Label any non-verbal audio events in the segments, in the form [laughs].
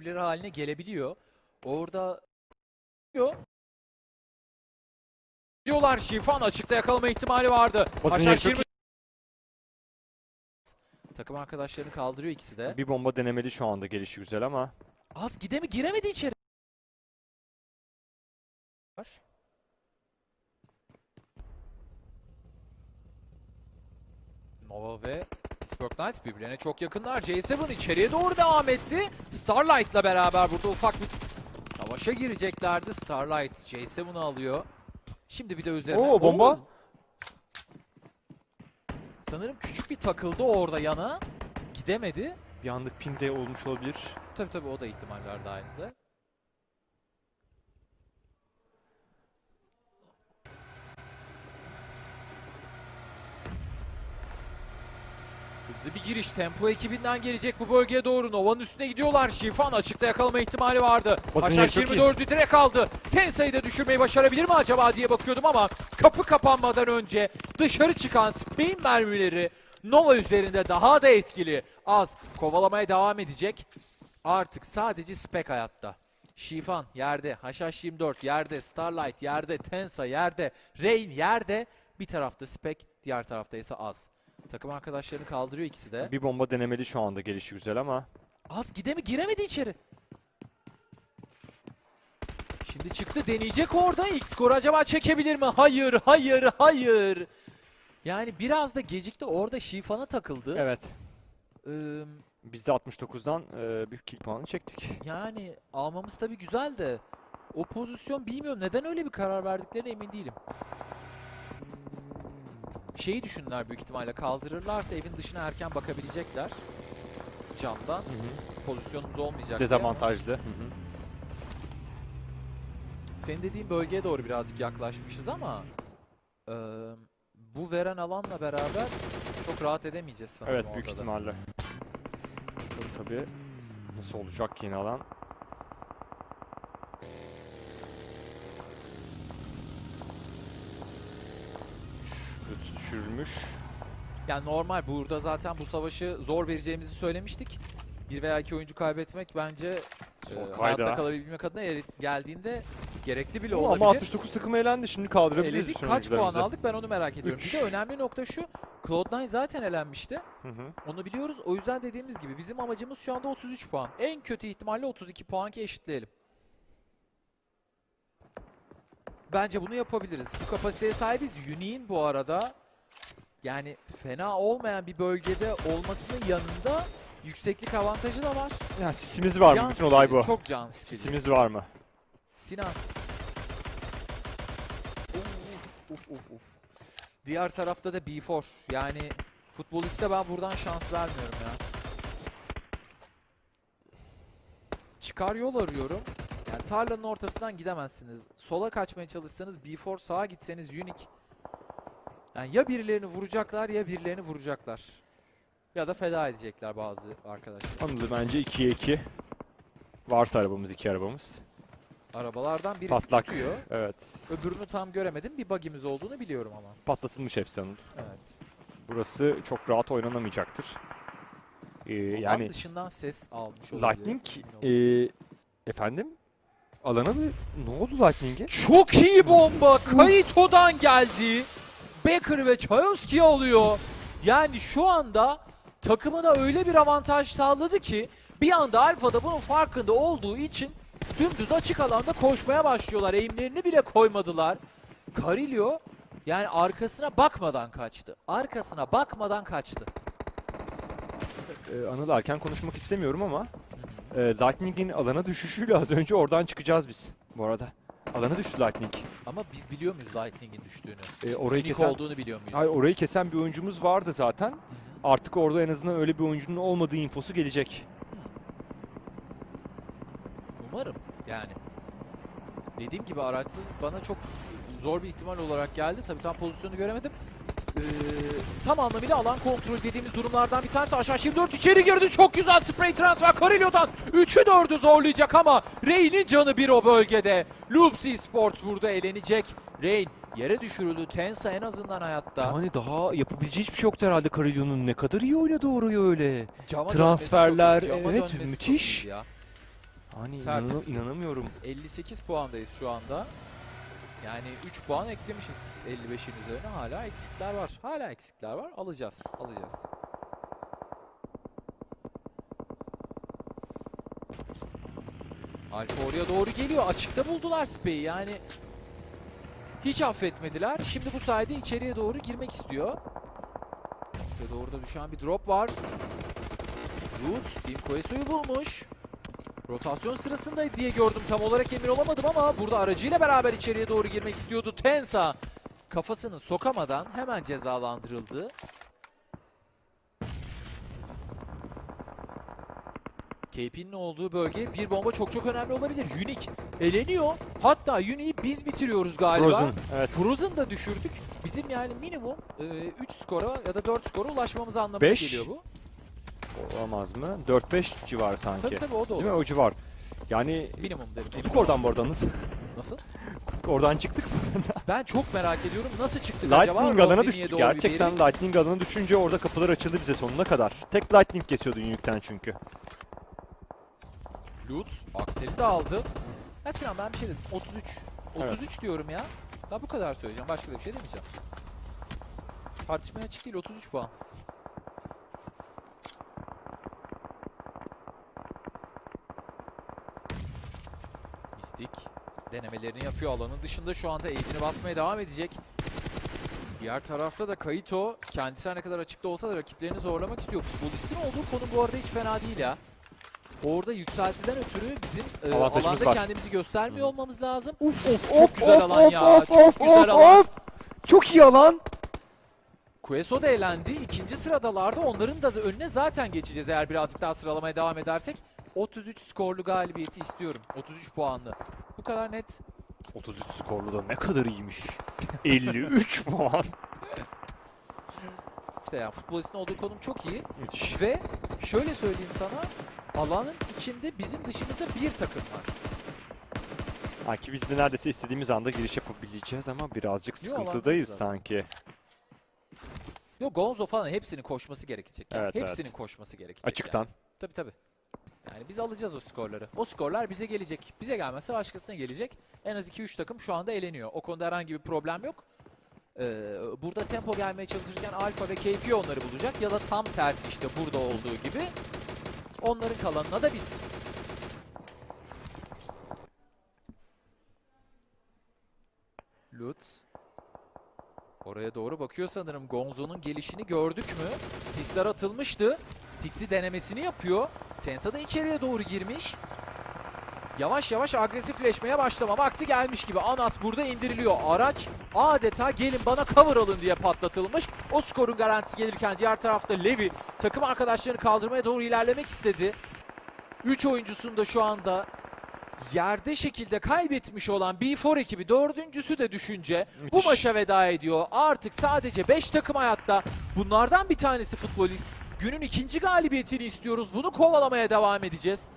birbirleri haline gelebiliyor. Orada diyor. Diyorlar Şifan açıkta yakalama ihtimali vardı. 20 Takım arkadaşlarını kaldırıyor ikisi de. Bir bomba denemeli şu anda gelişi güzel ama Az gide mi giremedi içeri. Var. Nova ve Pittsburgh Knights birbirlerine çok yakınlar. J7 içeriye doğru devam etti. Starlight'la beraber burada ufak bir savaşa gireceklerdi. Starlight J7'ı alıyor. Şimdi bir de üzerine... Oo, bomba. Oo! Sanırım küçük bir takıldı orada yana. Gidemedi. bir anlık ping de olmuş olabilir. Tabii tabii o da ihtimaller dahilinde. Hızlı bir giriş. Tempo ekibinden gelecek bu bölgeye doğru. Nova'nın üstüne gidiyorlar. Şifan açıkta yakalama ihtimali vardı. İyi. 24'ü direkt aldı. Tensei'yi de düşürmeyi başarabilir mi acaba diye bakıyordum ama kapı kapanmadan önce dışarı çıkan spin mermileri Nova üzerinde daha da etkili. Az kovalamaya devam edecek. Artık sadece Spek hayatta. Şifan yerde, Haşhaş 24 yerde, Starlight yerde, Tensa yerde, Rain yerde. Bir tarafta Spek, diğer tarafta ise Az. Takım arkadaşlarını kaldırıyor ikisi de. Bir bomba denemeli şu anda gelişi güzel ama Az gide mi giremedi içeri. Şimdi çıktı deneyecek orada. İlk skoru acaba çekebilir mi? Hayır, hayır, hayır. Yani biraz da gecikti. Orada Şifan'a takıldı. evet. Ee, Biz de 69'dan e, bir kill puanı çektik. yani almamız tabii güzel de o pozisyon bilmiyorum. Neden öyle bir karar verdiklerine emin değilim. Şeyi düşündüler büyük ihtimalle kaldırırlarsa evin dışına erken bakabilecekler. Camdan. Pozisyonumuz olmayacak. diye ama- Dezavantajlı. Hı hı. Senin dediğin bölgeye doğru birazcık yaklaşmışız ama eee, bu veren alanla beraber çok rahat edemeyeceğiz sanırım Evet büyük da. ihtimalle. Tabii tabii. Nasıl olacak yeni alan? Düşürülmüş. Yani normal burada zaten bu savaşı zor vereceğimizi söylemiştik. Bir veya iki oyuncu kaybetmek bence eee, kayda. hayatta kalabilmek adına yer- geldiğinde gerekli bile olabilir. Ama 69 takım eğlendi. Şimdi kaldırabiliriz Eledik kaç puan aldık ben onu merak ediyorum. Üç. Bir de önemli nokta şu. Cloud9 zaten elenmişti. Hı hı. Onu biliyoruz. O yüzden dediğimiz gibi bizim amacımız şu anda 33 puan. En kötü ihtimalle 32 puan ki eşitleyelim. Bence bunu yapabiliriz. Bu kapasiteye sahibiz. Unique'in bu arada yani fena olmayan bir bölgede olmasının yanında yükseklik avantajı da var. Ya sisimiz var Can mı? Bütün olay bu. Çok can stili. Sisimiz var mı? Sinan. Uf uf uf. Diğer tarafta da B4. Yani futboliste ben buradan şans vermiyorum ya. Çıkar yol arıyorum. Yani tarlanın ortasından gidemezsiniz. Sola kaçmaya çalışsanız B4 sağa gitseniz Unique. Yani ya birilerini vuracaklar ya birilerini vuracaklar. Ya da feda edecekler bazı arkadaşlar. Anladım bence 2'ye 2. Varsa arabamız iki arabamız. Arabalardan birisi Patlak. tutuyor. Evet. Öbürünü tam göremedim. Bir bug'imiz olduğunu biliyorum ama. Patlatılmış hepsi anladım. Evet. Burası çok rahat oynanamayacaktır. Ee, Yani yani dışından ses almış olabilir. Lightning e, efendim alana mı ne oldu Lightning'e? Çok iyi bomba. Kaito'dan geldi. Baker ve Chayoski alıyor. Yani şu anda takımına öyle bir avantaj sağladı ki bir anda Alfa'da bunun farkında olduğu için dümdüz açık alanda koşmaya başlıyorlar. Eğimlerini bile koymadılar. Carillo yani arkasına bakmadan kaçtı. Arkasına bakmadan kaçtı. Ee, Anıl erken konuşmak istemiyorum ama e, Lightning'in alana düşüşüyle az önce oradan çıkacağız biz bu arada. Alana düştü Lightning. Ama biz biliyor muyuz Lightning'in düştüğünü? Ee, orayı Unique kesen, olduğunu biliyor muyuz? Hayır, orayı kesen bir oyuncumuz vardı zaten. Artık orada en azından öyle bir oyuncunun olmadığı infosu gelecek. Umarım yani. Dediğim gibi araçsız bana çok zor bir ihtimal olarak geldi. Tabii tam pozisyonu göremedim. Ee, tam anlamıyla alan kontrolü dediğimiz durumlardan bir tanesi. Aşağı 24 içeri girdi. Çok güzel spray transfer Carillo'dan. 3'ü 4'ü zorlayacak ama Rain'in canı bir o bölgede. Lupsi Sport burada elenecek. Rain yere düşürüldü. Tensa en azından hayatta. Yani daha yapabileceği hiçbir şey yoktu herhalde Carillo'nun. Ne kadar iyi oynadı orayı öyle. Cama transferler, evet, müthiş. ya. Hani inanamıyorum. 58 puandayız şu anda. Yani 3 puan eklemişiz 55'in üzerine. Hala eksikler var. Hala eksikler var. Alacağız. Alacağız. Alfa oraya doğru geliyor. Açıkta buldular Spey'i. Yani hiç affetmediler. Şimdi bu sayede içeriye doğru girmek istiyor. Ortaya doğru da düşen bir drop var. Roots Team Queso'yu bulmuş. Rotasyon sırasında diye gördüm tam olarak emin olamadım ama burada aracıyla beraber içeriye doğru girmek istiyordu. Tensa kafasını sokamadan hemen cezalandırıldı. KP'nin olduğu bölge bir bomba çok çok önemli olabilir. Unique eleniyor. Hatta Unique'i biz bitiriyoruz galiba. Frozen. Evet. Frozen da düşürdük. Bizim yani minimum 3 skora ya da 4 skora ulaşmamız anlamına Beş. geliyor bu. Olamaz mı? 4-5 civarı sanki. Tabii tabii o da Değil mi? olur. O civar. Yani Minimum derim. tuttuk oradan bu arada. Nasıl? Oradan çıktık. [laughs] Ben çok merak ediyorum nasıl çıktık acaba? Lightning Rodney'e düştük. doğru Gerçekten Lightning alana düşünce orada kapılar açıldı bize sonuna kadar. Tek Lightning kesiyordu Unique'den çünkü. Lutz Aksel'i de aldı. Ya Sinan ben bir şey dedim. 33. 33 diyorum ya. Daha bu kadar söyleyeceğim. Başka da bir şey demeyeceğim. Tartışmaya açık değil 33 puan. Mistik denemelerini yapıyor alanın dışında şu anda eğimini basmaya devam edecek. Diğer tarafta da Kaito kendisi her ne kadar açıkta olsa da rakiplerini zorlamak istiyor. Futbolistin olduğu konum bu arada hiç fena değil ya. Orada yükseltiden ötürü bizim e, alanda var. kendimizi göstermiyor Hı. olmamız lazım. Uf of çok güzel alan ya. çok of, güzel of, alan. of. Çok iyi alan. Queso da elendi. İkinci sıradalardı. Onların da önüne zaten geçeceğiz eğer birazcık daha sıralamaya devam edersek. 33 skorlu galibiyeti istiyorum. 33 puanlı. Bu kadar net. 33 skorlu da ne kadar iyiymiş. [laughs] 53 puan. İşte yani futbolistin olduğu konum çok iyi. Müthiş. Ve şöyle söyleyeyim sana. Alanın içinde bizim dışımızda bir takım var. Ha ki biz de neredeyse istediğimiz anda giriş yapabileceğiz ama birazcık sıkıntıdayız zaten. sanki. Yok Gonzo falan hepsinin koşması gerekecek. Yani. Evet, hepsinin evet. koşması gerekecek. Açıktan. Yani. Tabii tabii. Yani biz alacağız o skorları. O skorlar bize gelecek. Bize gelmezse başkasına gelecek. En az 2-3 takım şu anda eleniyor. O konuda herhangi bir problem yok. Ee, burada tempo gelmeye çalışırken Alfa ve KP onları bulacak. Ya da tam tersi işte burada olduğu gibi. Onların kalanına da biz. Lutz. Oraya doğru bakıyor sanırım. Gonzo'nun gelişini gördük mü? Sisler atılmıştı. Tixi denemesini yapıyor. Tensa da içeriye doğru girmiş. Yavaş yavaş agresifleşmeye başlama vakti gelmiş gibi. Anas burada indiriliyor. Araç adeta gelin bana cover alın diye patlatılmış. O skorun garantisi gelirken diğer tarafta Levi takım arkadaşlarını kaldırmaya doğru ilerlemek istedi. 3 oyuncusunu da şu anda yerde şekilde kaybetmiş olan B4 ekibi dördüncüsü de düşünce bu maça veda ediyor. Artık sadece 5 takım hayatta. Bunlardan bir tanesi futbolist. Günün ikinci galibiyetini istiyoruz. Bunu kovalamaya devam edeceğiz.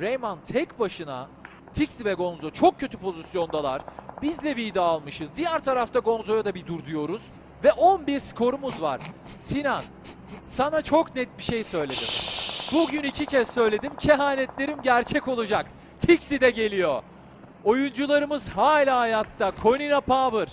Rayman tek başına Tixi ve Gonzo çok kötü pozisyondalar. Biz Levi'yi almışız. Diğer tarafta Gonzo'ya da bir dur diyoruz. Ve 11 skorumuz var. Sinan, sana çok net bir şey söyledim. Bugün iki kez söyledim. Kehanetlerim gerçek olacak. Tixi de geliyor. Oyuncularımız hala hayatta. Konina Power.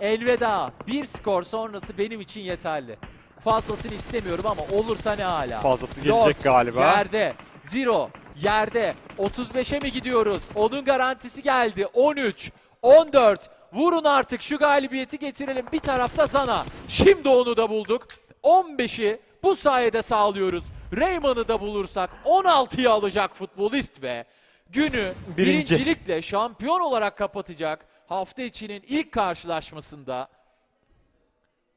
Elveda. Bir skor sonrası benim için yeterli. Fazlasını istemiyorum ama olursa ne hala. Fazlası gelecek Dört, galiba. Yerde. Zero. Yerde. 35'e mi gidiyoruz? Onun garantisi geldi. 13. 14. Vurun artık şu galibiyeti getirelim. Bir tarafta Zana. Şimdi onu da bulduk. 15'i bu sayede sağlıyoruz. Raymond'ı da bulursak 16'yı alacak futbolist ve günü Birinci. birincilikle şampiyon olarak kapatacak hafta içinin ilk karşılaşmasında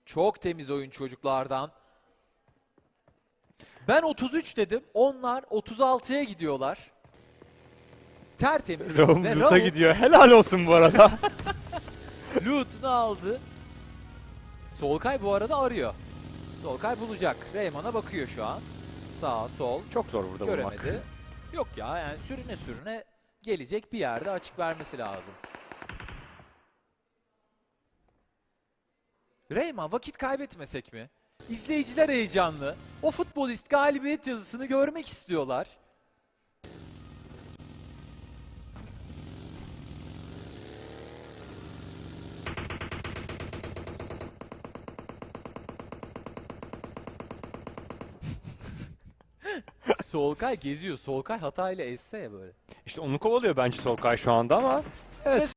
çok temiz oyun çocuklardan. Ben 33 dedim. Onlar 36'ya gidiyorlar. Tertemiz. [laughs] Raum Ve Loot'a Raum gidiyor. Helal olsun bu arada. [laughs] [laughs] loot'unu aldı. Solkay bu arada arıyor. Solkay bulacak. Reyman'a bakıyor şu an. Sağ, sol. Çok zor burada bulmak. Göremedi. Yok ya yani sürüne sürüne gelecek bir yerde açık vermesi lazım. Reyman vakit kaybetmesek mi? İzleyiciler heyecanlı. O futbolist galibiyet yazısını görmek istiyorlar. [laughs] Solkay geziyor. Solkay hatayla esse ya böyle. İşte onu kovalıyor bence Solkay şu anda ama. Evet.